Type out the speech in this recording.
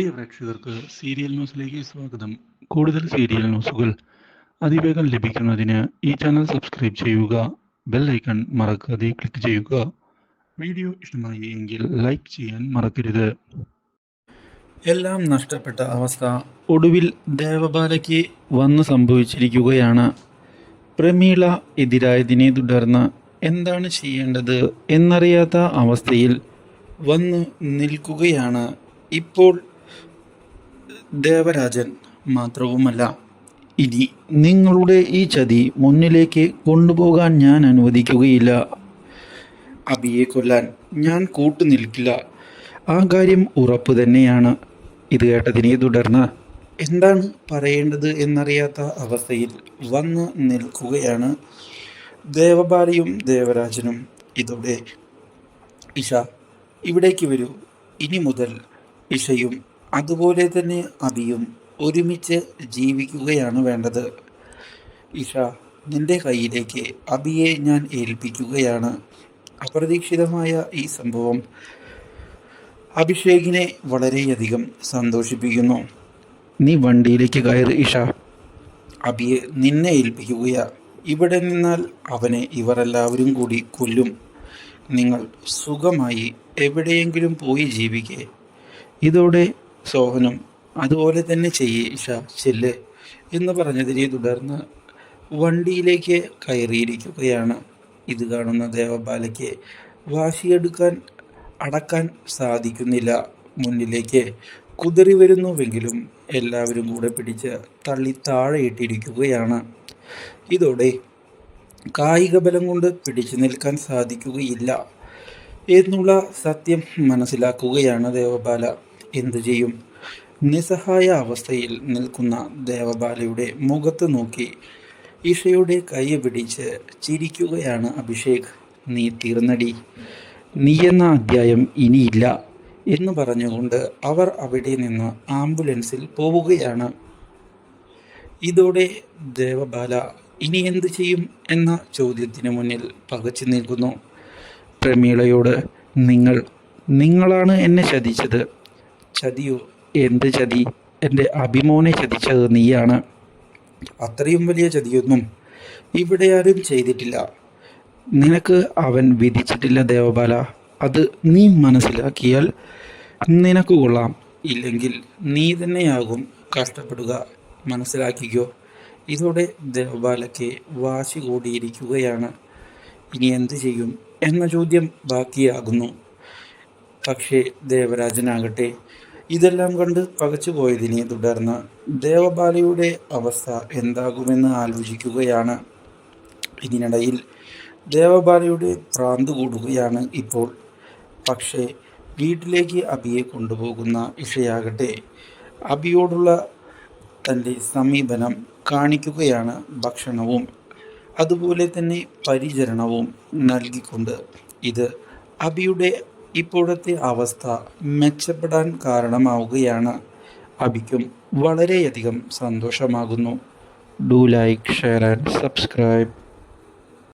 പ്രിയ പ്രേക്ഷകർക്ക് സീരിയൽ ന്യൂസിലേക്ക് സ്വാഗതം. കൂടുതൽ സീരിയൽ ന്യൂസുകൾ അതിവേഗം ലഭിക്കുന്നതിന് ഈ ചാനൽ സബ്സ്ക്രൈബ് ചെയ്യുക ബെൽ ഐക്കൺ മറക്കാതെ ക്ലിക്ക് ചെയ്യുക. വീഡിയോ ഇഷ്ടമായി എങ്കിൽ ലൈക്ക് ചെയ്യാൻ മറക്കരുത്. എല്ലാം നഷ്ടപ്പെട്ട അവസ്ഥ ഒടുവിൽ ദേവബാലയ്ക്ക് വന്നു സംഭവിച്ചിരിക്കുകയാണ്. പ്രമീള എതിരായതിനെ തുടർന്ന് എന്താണ് ചെയ്യേണ്ടത് എന്നറിയാത്ത അവസ്ഥയിൽ വന്ന് നിൽക്കുകയാണ് ഇപ്പോൾ ദേവരാജൻ മാത്രവുമല്ല. ഇനി നിങ്ങളുടെ ഈ ചതി മുന്നിലേക്ക് കൊണ്ടുപോകാൻ ഞാൻ അനുവദിക്കുകയില്ല. അബിയെ കൊല്ലാൻ ഞാൻ കൂട്ടു നിൽക്കില്ല. ആ കാര്യം ഉറപ്പ് തന്നെയാണ്. ഇത് കേട്ടതിനെ തുടർന്ന് എന്താണ് പറയേണ്ടത് എന്നറിയാത്ത അവസ്ഥയിൽ വന്ന് നിൽക്കുകയാണ് ദേവബാലിയും ദേവരാജനും. ഇതോടെ ഇഷ ഇവിടേക്ക് വരൂ. ഇനി മുതൽ ഇഷയും അതുപോലെ തന്നെ അബിയും ഒരുമിച്ച് ജീവിക്കുകയാണ് വേണ്ടത്. ഇഷ നിന്റെ കയ്യിലേക്ക് അബിയെ ഞാൻ ഏൽപ്പിക്കുകയാണ്. അപ്രതീക്ഷിതമായ ഈ സംഭവം അഭിഷേകിനെ വളരെയധികം സന്തോഷിപ്പിക്കുന്നു. നീ വണ്ടിയിലേക്ക് കയറി ഇഷ. അബിയെ നിന്നെ ഏൽപ്പിക്കുകയാ. ഇവിടെ നിന്നാൽ അവനെ ഇവർ എല്ലാവരും കൂടി കൊല്ലും. നിങ്ങൾ സുഖമായി എവിടെയെങ്കിലും പോയി ജീവിക്കേ. ഇതോടെ സോഹനും അതുപോലെ തന്നെ ചെയ്യേഷ ചെല്ല് എന്ന് പറഞ്ഞതിനെ തുടർന്ന് വണ്ടിയിലേക്ക് കയറിയിരിക്കുകയാണ്. ഇത് കാണുന്ന ദേവബാലയ്ക്ക് വാശിയെടുക്കാൻ അടക്കാൻ സാധിക്കുന്നില്ല. മുന്നിലേക്ക് കുതിറി വരുന്നുവെങ്കിലും എല്ലാവരും കൂടെ പിടിച്ച് തള്ളി താഴെയിട്ടിരിക്കുകയാണ്. ഇതോടെ കായിക ബലം കൊണ്ട് പിടിച്ചു നിൽക്കാൻ സാധിക്കുകയില്ല എന്നുള്ള സത്യം മനസ്സിലാക്കുകയാണ് ദേവബാല. എന്തു ചെയ്യും? നിസ്സഹായ അവസ്ഥയിൽ നിൽക്കുന്ന ദേവബാലയുടെ മുഖത്ത് നോക്കി ഇഷയുടെ കൈ പിടിച്ച് ചിരിക്കുകയാണ് അഭിഷേക്. നീ തീർന്നടി. നീ എന്ന അധ്യായം ഇനിയില്ല എന്ന് പറഞ്ഞുകൊണ്ട് അവർ അവിടെ നിന്ന് ആംബുലൻസിൽ പോവുകയാണ്. ഇതോടെ ദേവബാല ഇനി എന്തു ചെയ്യും? എന്ന ചോദ്യത്തിന് മുന്നിൽ പകച്ചു നിൽക്കുന്നു. പ്രമീളയോട് നിങ്ങൾ നിങ്ങളാണ് എന്നെ ചതിച്ചത് ചതിയോ? എന്ത് ചതി? എന്റെ അഭിമോനെ ചതിച്ചത് നീയാണ്. അത്രയും വലിയ ചതിയൊന്നും ഇവിടെ ആരും ചെയ്തിട്ടില്ല. നിനക്ക് അവൻ വിധിച്ചിട്ടില്ല ദേവബാല. അത് നീ മനസ്സിലാക്കിയാൽ നിനക്ക് കൊള്ളാം. ഇല്ലെങ്കിൽ നീ തന്നെയാകും കഷ്ടപ്പെടുക. മനസ്സിലാക്കിക്കോ ഇതോടെ ദേവബാലയ്ക്ക് വാശി കൂടിയിരിക്കുകയാണ്. ഇനി എന്തു ചെയ്യും? എന്ന ചോദ്യം ബാക്കിയാകുന്നു. പക്ഷേ ദേവരാജനാകട്ടെ ഇതെല്ലാം കണ്ട് പകച്ചു പോയതിനെ തുടർന്ന് ദേവബാലയുടെ അവസ്ഥ എന്താകുമെന്ന് ആലോചിക്കുകയാണ്. ഇതിനിടയിൽ ദേവബാലയുടെ ഭ്രാന്ത് കൂടുകയാണ് ഇപ്പോൾ. പക്ഷേ വീട്ടിലേക്ക് അബിയെ കൊണ്ടുപോകുന്ന ഇഷയാകട്ടെ അബിയോടുള്ള തന്റെ സമീപനം കാണിക്കുകയാണ് ഭക്ഷണവും അതുപോലെ തന്നെ പരിചരണവും നൽകിക്കൊണ്ട് ഇത് അബിയുടെ ഇപ്പോഴത്തെ അവസ്ഥ മെച്ചപ്പെടാൻ കാരണമാവുകയാണ്. അബിക്കും വളരെയധികം സന്തോഷമാകുന്നു. Do like share and subscribe